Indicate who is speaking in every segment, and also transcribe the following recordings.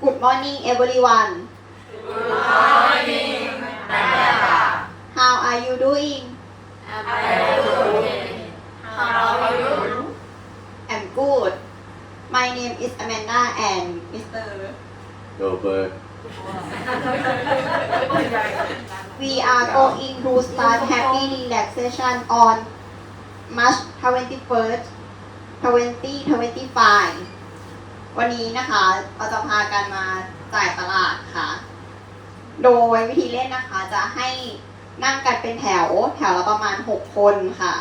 Speaker 1: Good morning everyone Good morning, Tanaka. How are you doing I'm good My name is Amanda and Mr.
Speaker 2: Robert.
Speaker 1: We are going to start happy relaxation on March 21st 2025 วันนี้นะคะเราจะพากันมาจ่ายตลาดค่ะ โดยวิธีเล่นนะคะจะให้นั่งกันเป็นแถวแถวละประมาณ 6 คนค่ะ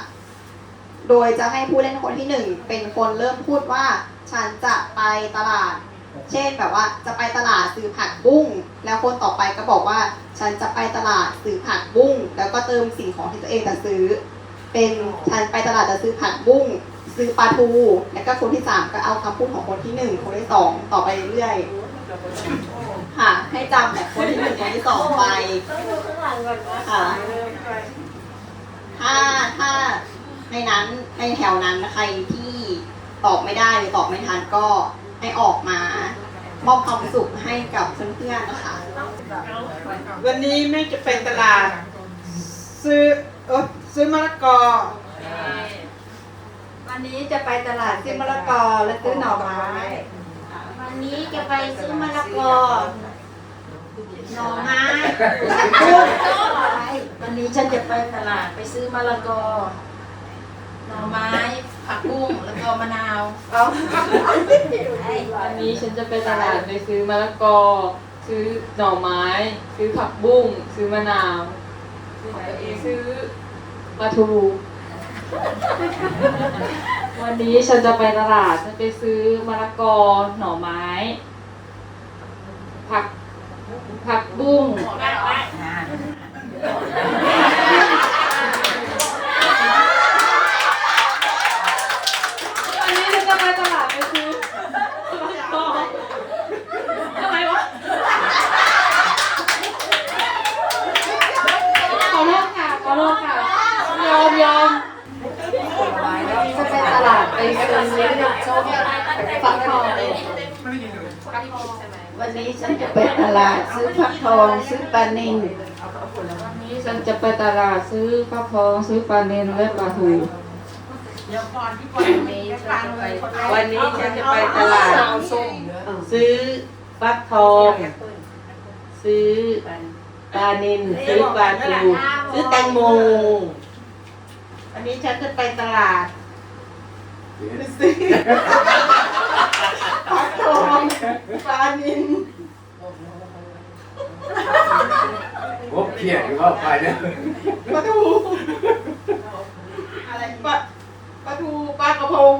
Speaker 1: โดยจะให้ผู้เล่นคนที่หนึ่งเป็นคนเริ่มพูดว่า ฉันจะไปตลาด เช่นแบบว่าจะไปตลาดซื้อผักบุ้ง แล้วคนต่อไปก็บอกว่า ฉันจะไปตลาดซื้อผักบุ้ง แล้วก็เติมสิ่งของที่ตัวเองจะซื้อ เป็นฉันไปตลาดจะซื้อผักบุ้ง ซื้อปลาทู แล้วก็คนที่สามก็เอาคำพูดของคนที่หนึ่งคนที่สองต่อไปเรื่อยๆค่ะ ให้จำแบบคนที่หนึ่งคนที่สองไปค่ะถ้าถ้าในนั้นในแถวนั้นใครที่ตอบไม่ได้หรือตอบไม่ทันก็ให้ออกมามอบความสุขให้กับเพื่อนๆนะคะ
Speaker 3: วันนี้แม่จะไปตลาด ซื้อเออซื้อมะละกอ
Speaker 4: วันนี้จะไปตลาดซื้อมะละกอและซื้อหน่อไม้
Speaker 5: วันนี้จะไปซื้อมะละกอ หน่อไม้
Speaker 4: วันนี้ฉันจะไปตลาดไปซื้อมะละกอ หน่อไม้ ผักบุ้งแล้วก็มะนาวเอา
Speaker 6: วันนี้ฉันจะไปตลาดไปซื้อมะละกอ ซื้อหน่อไม้ ซื้อผักบุ้ง ซื้อมะนาว ซื้อปลาทู วันนี้ฉันจะไปตลาดฉันไปซื้อมะละกอหน่อไม้ ผักผักบุ้งวันนี้ฉันจะไปตลาดไปซื้อมะละกออะไรวะขอโทษค่ะขอโทษค่ะ ยอมยอม
Speaker 4: จะไปตลาด ไปซื้อส้มฟักทองวันนี้ฉันจะไปตลาดซื้อฟักทองซื้อปลานิล
Speaker 6: วันนี้ฉันจะไปตลาดซื้อฟักทองซื้อปลาเนนและปลาทู
Speaker 4: วันนี้ฉันจะไปตลาดซื้อฟักทอง ซื้อปลานิลซื้อปลาทูซื้อแตงโมวันนี้ฉันจะไปตลาด ซื้อฟักทองปลานิล
Speaker 2: งบเขียนว่าไปเนี่ย
Speaker 3: ปลาทูอะไรปลาปลาทูปลากระพง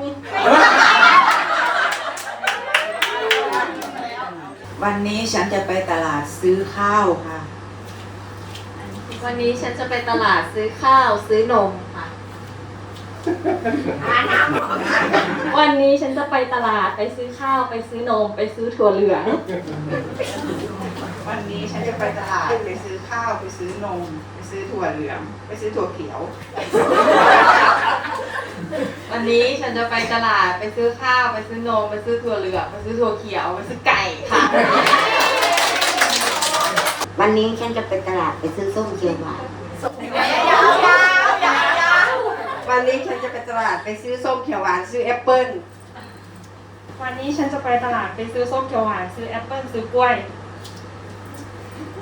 Speaker 4: วันนี้ฉันจะไปตลาดซื้อข้าวค่ะ
Speaker 6: วันนี้ฉันจะไปตลาดซื้อข้าวซื้อนมค่ะ วันนี้ฉันจะไปตลาดไปซื้อข้าวไปซื้อนมไปซื้อถั่วเหลือง
Speaker 3: วันนี้ฉันจะไปตลาดไปซื้อข้าวไปซื้อนมไปซื้อถั่วเหลือง ไปซื้อถั่วเขียว
Speaker 6: วันนี้ฉันจะไปตลาดไปซื้อข้าวไปซื้อนมไปซื้อถั่วเหลืองไปซื้อถั่วเขียวไปซื้อไก่ค่ะ
Speaker 5: วันนี้ฉันจะไปตลาดไปซื้อส้มเขียวหวาน
Speaker 4: วันนี้ฉันจะไปตลาดไปซื้อส้มเขียวหวานซื้อแอปเปิ้ล
Speaker 6: วันนี้ฉันจะไปตลาดไปซื้อส้มเขียวหวานซื้อแอปเปิ้ลซื้อกล้วย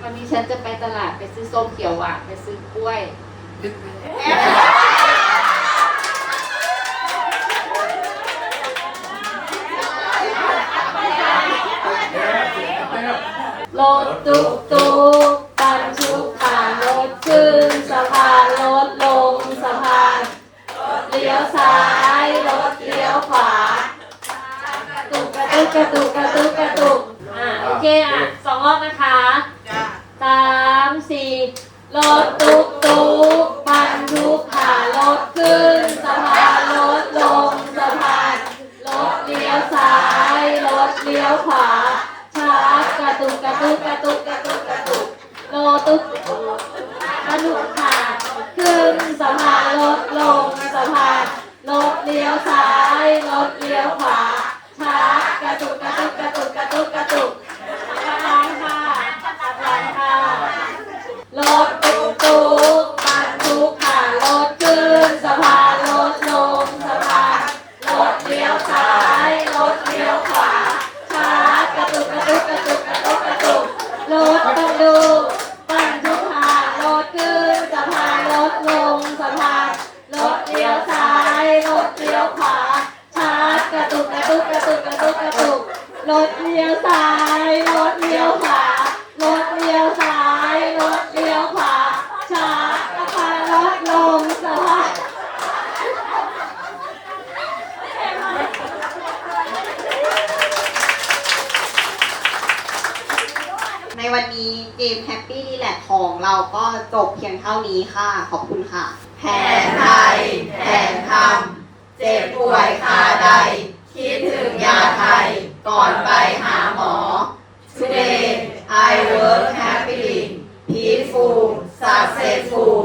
Speaker 6: วันนี้ฉันจะไปตลาดไปซื้อส้มเขียวหวานไปซื้อกล้วย รถตุกตุก กกระตุกกระตุกกระตุกกระตุกอ่าโอเคอะสองรอบนะคะสามสี่รถตุกตุก รถตุ๊กตุ๊กมาทุกค่ะรขึ้นสะพานรถลงสะพานรถเลี้ยวซ้ายรถเลี้ยวขวาช้ากระตุกกระตุกกระตุกกระตุกกระตุกรถต้องดูปั่นทุกค่ะรขึ้นสะพานรถลงสะพานรถเลี้ยวซ้ายรถเลี้ยวขวาช้ากระตุกกระตุกกระตุกกระตุกกระตุกรถเลี้ยวซ้ายรถเลี้ยวขวารถเลี้ยวซ้าย
Speaker 1: วันนี้เกม Happy r e l a x ของเราก็จบเพียงเท่านี้ค่ะ ขอบคุณค่ะแผนไทยแผนธรรมเจ็บป่วยคาใด คิดถึงยาไทย ก่อนไปหาหมอ Today I work happily peaceful successful